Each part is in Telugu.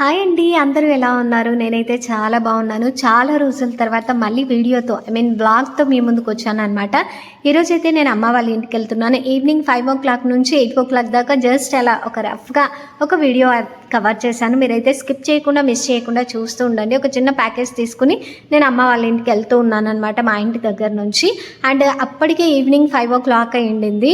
హాయ్ అండి అందరూ ఎలా ఉన్నారు? నేనైతే చాలా బాగున్నాను. చాలా రోజుల తర్వాత మళ్ళీ వీడియోతో ఐ మీన్ బ్లాగ్తో మీ ముందుకు వచ్చాను అనమాట ఈరోజు అయితే నేను అమ్మ వాళ్ళ ఇంటికి వెళ్తున్నాను. ఈవినింగ్ ఫైవ్ ఓ క్లాక్ నుంచి ఎయిట్ ఓ క్లాక్ దాకా జస్ట్ అలా ఒక రఫ్గా ఒక వీడియో కవర్ చేశాను. మీరైతే స్కిప్ చేయకుండా మిస్ చేయకుండా చూస్తూ ఉండండి. ఒక చిన్న ప్యాకేజ్ తీసుకుని నేను అమ్మ వాళ్ళ ఇంటికి వెళ్తూ ఉన్నాను అనమాట మా ఇంటి దగ్గర నుంచి. అండ్ అప్పటికే ఈవినింగ్ ఫైవ్ ఓ క్లాక్ అయ్యిండింది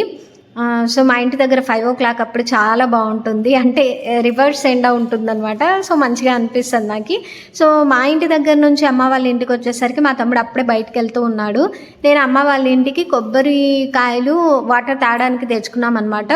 సో మా ఇంటి దగ్గర ఫైవ్ ఓ క్లాక్ అప్పుడు చాలా బాగుంటుంది. అంటే రివర్స్ ఎండ ఉంటుందన్నమాట. సో మంచిగా అనిపిస్తుంది నాకు. సో మా ఇంటి దగ్గర నుంచి అమ్మ వాళ్ళ ఇంటికి వచ్చేసరికి మా తమ్ముడు అప్పుడే బయటకు వెళ్తూ ఉన్నాడు. నేను అమ్మ వాళ్ళ ఇంటికి కొబ్బరికాయలు వాటర్ తాగడానికి తెచ్చుకున్నాం అనమాట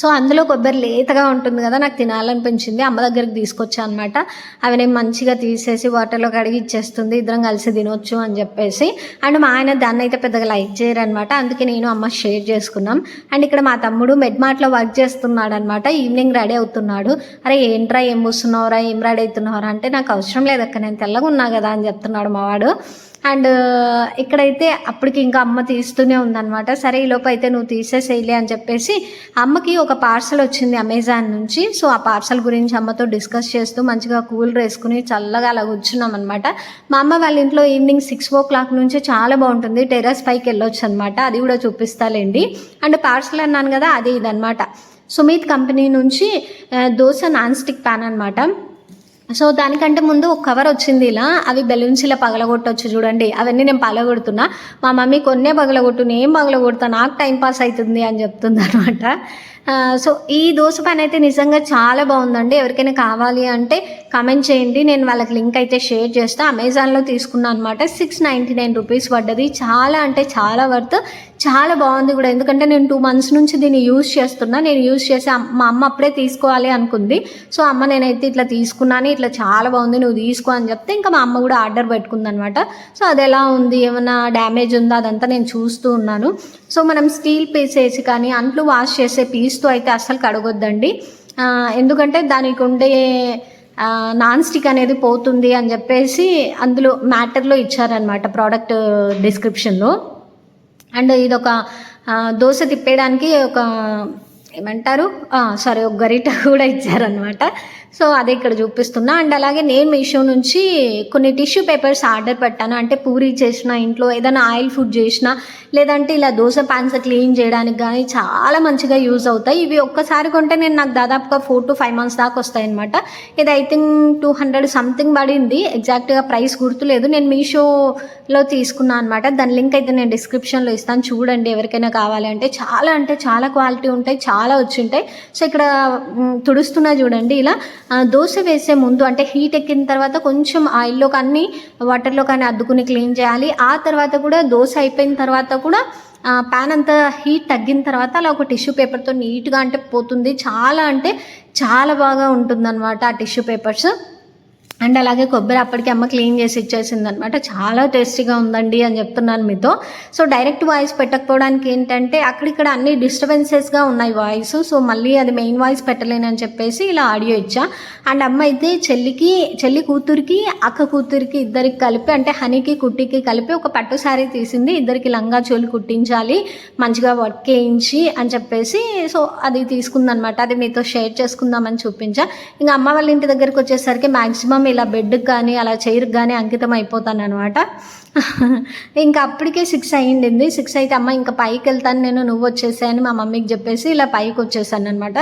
సో అందులో కొబ్బరి లేతగా ఉంటుంది కదా నాకు తినాలనిపించింది. అమ్మ దగ్గరికి తీసుకొచ్చా అనమాట అవి నేను మంచిగా తీసేసి వాటర్లో కడిగి ఇచ్చేస్తుంది. ఇద్దరం కలిసి తినొచ్చు అని చెప్పేసి. అండ్ మా ఆయన దాన్ని అయితే పెద్దగా లైక్ చేయరు అనమాట అందుకే నేను అమ్మ షేర్ చేసుకున్నాం. అండ్ ఇక్కడ మా తమ్ముడు మెడ్మార్ట్లో వర్క్ చేస్తున్నాడు అనమాట ఈవినింగ్ రెడీ అవుతున్నాడు. అరే ఏంట్రా ఏం పూస్తున్నావురా ఏం రెడీ అవుతున్నావురా అంటే నాకు అవసరం లేదక్క నేను తెల్లగా ఉన్నా కదా అని చెప్తున్నాడు మావాడు అండ్ uh, ఇక్కడైతే అప్పటికి ఇంకా అమ్మ తీస్తూనే ఉందన్నమాట. సరే ఈ అయితే నువ్వు తీసేసేయలే అని చెప్పేసి అమ్మకి ఒక పార్సల్ వచ్చింది అమెజాన్ నుంచి. సో ఆ పార్సల్ గురించి అమ్మతో డిస్కస్ చేస్తూ మంచిగా కూల్ వేసుకుని చల్లగా అలా కూర్చున్నాం అనమాట మా అమ్మ వాళ్ళ ఇంట్లో ఈవినింగ్ సిక్స్ ఓ క్లాక్ నుంచి చాలా బాగుంటుంది. టెర్రస్ పైకి వెళ్ళొచ్చు అనమాట అది కూడా చూపిస్తాలేండి. అండ్ పార్సల్ అన్నాను కదా అది ఇదనమాట సుమిత్ కంపెనీ నుంచి uh, dosa non stick pan అనమాట సో దానికంటే ముందు ఒక కవర్ వచ్చింది ఇలా. అవి బెలూన్స్ ఇలా పగలగొట్టవచ్చు చూడండి. అవన్నీ నేను పగలగొడుతున్నా. మా మమ్మీ కొన్నే పగలగొట్టు నేను పగలగొడతా. నాకు టైం పాస్ అవుతుంది అని చెప్తుంది అనమాట సో ఈ దోశ పని అయితే నిజంగా చాలా బాగుందండి. ఎవరికైనా కావాలి అంటే కమెంట్ చేయండి. నేను వాళ్ళకి లింక్ అయితే షేర్ చేస్తాను అమెజాన్లో తీసుకున్నాను అనమాట సిక్స్ నైంటీ నైన్ రూపీస్ పడ్డది. చాలా అంటే చాలా వర్త్ చాలా బాగుంది కూడా. ఎందుకంటే నేను టూ మంత్స్ నుంచి దీన్ని యూజ్ చేస్తున్నా. నేను యూజ్ చేసి మా అమ్మ అప్పుడే తీసుకోవాలి అనుకుంది. సో అమ్మ నేనైతే ఇట్లా తీసుకున్నాను ఇట్లా చాలా బాగుంది నువ్వు తీసుకో అని చెప్తే ఇంకా మా అమ్మ కూడా ఆర్డర్ పెట్టుకుంది అనమాట సో అది ఎలా ఉంది? ఏమైనా డ్యామేజ్ ఉందా? అదంతా నేను చూస్తూ ఉన్నాను. సో మనం స్టీల్ పీస్ వేసి కానీ అంట్లు వాష్ చేసే పీస్తో అయితే అస్సలు కడగొద్దండి. ఎందుకంటే దానికి ఉండే నాన్ స్టిక్ అనేది పోతుంది అని చెప్పేసి అందులో మ్యాటర్లో ఇచ్చారనమాట ప్రోడక్ట్ డిస్క్రిప్షన్లో అండ్ ఇది ఒక దోశ తిప్పేయడానికి ఒక ఏమంటారు? సారీ ఒక గరిట కూడా ఇచ్చారనమాట సో అదే ఇక్కడ చూపిస్తున్నా. అండ్ అలాగే నేను మీషో నుంచి కొన్ని టిష్యూ పేపర్స్ ఆర్డర్ పెట్టాను. అంటే పూరి చేసిన ఇంట్లో ఏదైనా ఆయిల్ ఫుడ్ చేసినా లేదంటే ఇలా దోశ పాన్స్ క్లీన్ చేయడానికి కానీ చాలా మంచిగా యూజ్ అవుతాయి. ఇవి ఒక్కసారి కొంటే నేను నాకు దాదాపుగా ఫోర్ టు ఫైవ్ మంత్స్ దాకా వస్తాయి అనమాట ఇది I think two hundred something పడింది. ఎగ్జాక్ట్గా ప్రైస్ గుర్తులేదు. నేను మీషోలో తీసుకున్నాను అనమాట దాని లింక్ అయితే నేను డిస్క్రిప్షన్లో ఇస్తాను. చూడండి ఎవరికైనా కావాలి అంటే. చాలా అంటే చాలా క్వాలిటీ ఉంటాయి. చాలా వచ్చి ఉంటాయి. సో ఇక్కడ తుడుస్తున్నా చూడండి ఇలా. దోశ వేసే ముందు అంటే హీట్ ఎక్కిన తర్వాత కొంచెం ఆయిల్లో కానీ వాటర్లో కానీ అద్దుకుని క్లీన్ చేయాలి. ఆ తర్వాత కూడా దోశ అయిపోయిన తర్వాత కూడా ప్యాన్ అంతా హీట్ తగ్గిన తర్వాత అలా ఒక టిష్యూ పేపర్తో నీట్గా అంటే పోతుంది. చాలా అంటే చాలా బాగా ఉంటుందన్నమాట ఆ టిష్యూ పేపర్స్ అండ్ అలాగే కొబ్బరి అప్పటికి అమ్మ క్లీన్ చేసి ఇచ్చేసింది అనమాట చాలా టేస్టీగా ఉందండి అని చెప్తున్నాను మీతో. సో డైరెక్ట్ వాయిస్ పెట్టకపోవడానికి ఏంటంటే అక్కడిక్కడ అన్ని డిస్టర్బెన్సెస్గా ఉన్నాయి వాయిస్. సో మళ్ళీ అది మెయిన్ వాయిస్ పెట్టలేనని చెప్పేసి ఇలా ఆడియో ఇచ్చా. అండ్ అమ్మ అయితే చెల్లికి చెల్లి కూతురికి అక్క కూతురికి ఇద్దరికి కలిపి అంటే హనీకి కుట్టికి కలిపి ఒక పట్టు శారీ తీసింది. ఇద్దరికి లంగా చోలు కుట్టించాలి మంచిగా వర్క్ వేయించి అని చెప్పేసి సో అది తీసుకుందనమాట. అది మీతో షేర్ చేసుకుందామని చూపించా. ఇంకా అమ్మ వాళ్ళ ఇంటి దగ్గరికి వచ్చేసరికి మ్యాక్సిమం ఇలా బెడ్కి కానీ అలా చైర్కి కానీ అంకితం అయిపోతాను అనమాట ఇంకా అప్పటికే సిక్స్ అయ్యింది సిక్స్ అయితే అమ్మ ఇంకా పైకి వెళ్తాను నేను నువ్వు వచ్చేసాయని మా మమ్మీకి చెప్పేసి ఇలా పైకి వచ్చేసాను అనమాట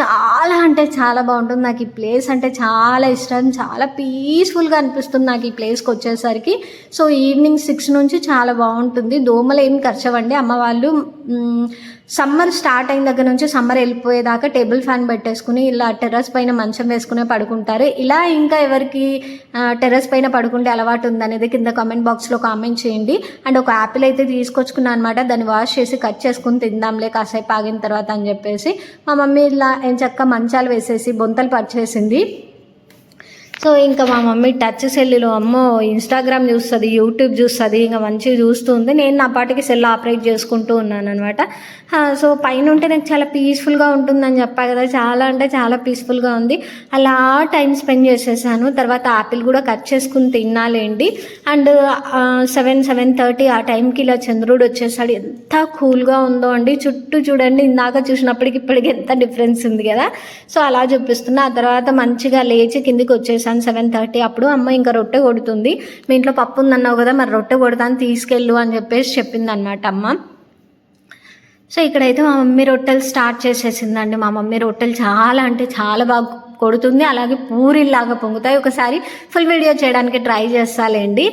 చాలా అంటే చాలా బాగుంటుంది. నాకు ఈ ప్లేస్ అంటే చాలా ఇష్టం. చాలా పీస్ఫుల్గా అనిపిస్తుంది నాకు ఈ ప్లేస్కి వచ్చేసరికి. సో ఈవినింగ్ సిక్స్ నుంచి చాలా బాగుంటుంది. దోమలు ఏం ఖర్చవండి అమ్మ వాళ్ళు సమ్మర్ స్టార్ట్ అయిన దగ్గర నుంచి సమ్మర్ వెళ్ళిపోయేదాకా టేబుల్ ఫ్యాన్ పెట్టేసుకుని ఇలా టెర్రస్ పైన మంచం వేసుకునే పడుకుంటారు. ఇలా ఇంకా ఎవరికి టెర్రస్ పైన పడుకుంటే అలవాటు ఉందనేది కింద కామెంట్ బాక్స్లో కామెంట్ చేయండి. అండ్ ఒక యాపిల్ అయితే తీసుకొచ్చుకున్నాను అనమాట దాన్ని వాష్ చేసి కట్ చేసుకుని తిందాంలే కాసేపు ఆగిన తర్వాత అని చెప్పేసి మా మమ్మీ ఇలా ఏం చక్క మంచాలు వేసేసి బొంతలు పరిచేసింది. సో ఇంకా మా మమ్మీ టచ్ సెల్లులో అమ్మో ఇన్స్టాగ్రామ్ చూస్తుంది యూట్యూబ్ చూస్తుంది ఇంకా మంచిగా చూస్తుంది. నేను నా పాటికి సెల్ ఆపరేట్ చేసుకుంటూ ఉన్నాను అనమాట సో పైన ఉంటే నాకు చాలా పీస్ఫుల్గా ఉంటుందని చెప్పా కదా. చాలా అంటే చాలా పీస్ఫుల్గా ఉంది. అలా టైం స్పెండ్ చేసేసాను. తర్వాత ఆపిల్ కూడా కట్ చేసుకుని తినాలేండి అండ్ సెవెన్ సెవెన్ థర్టీ ఆ టైంకి ఇలా చంద్రుడు వచ్చేసాడు. ఎంత కూల్గా ఉందో అండి. చుట్టూ చూడండి ఇందాక చూసినప్పటికి ఇప్పటికి ఎంత డిఫరెన్స్ ఉంది కదా. సో అలా చూపిస్తున్నా. ఆ తర్వాత మంచిగా లేచి కిందికి వచ్చేసాను. సెవెన్ థర్టీ అప్పుడు అమ్మ ఇంకా రొట్టె కొడుతుంది. మీ ఇంట్లో పప్పు ఉందన్నావు కదా మరి రొట్టె కొడతాను తీసుకెళ్ళు అని చెప్పేసి చెప్పింది అనమాట అమ్మ. సో ఇక్కడైతే మా మమ్మీ రొట్టెలు స్టార్ట్ చేసేసిందండి. మా మమ్మీ రొట్టెలు చాలా అంటే చాలా బాగా కొడుతుంది. అలాగే పూరిలాగా పొంగుతాయి. ఒకసారి ఫుల్ వీడియో చేయడానికి ట్రై చేస్తాలేండి.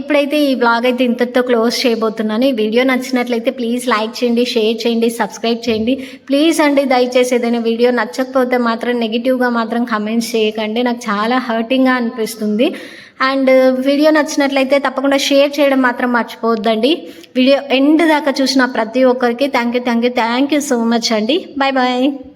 ఇప్పుడైతే ఈ బ్లాగ్ అయితే ఇంతతో క్లోజ్ చేయబోతున్నాను ఈ వీడియో నచ్చినట్లయితే ప్లీజ్ లైక్ చేయండి షేర్ చేయండి సబ్స్క్రైబ్ చేయండి. ప్లీజ్ అండి దయచేసి ఏదైనా వీడియో నచ్చకపోతే మాత్రం నెగిటివ్గా మాత్రం కమెంట్స్ చేయకండి. నాకు చాలా హర్టింగ్గా అనిపిస్తుంది. అండ్ వీడియో నచ్చినట్లయితే తప్పకుండా షేర్ చేయడం మాత్రం మర్చిపోవద్దండి. వీడియో ఎండ్ దాకా చూసిన ప్రతి ఒక్కరికి thank you thank you thank you so much అండి. Bye bye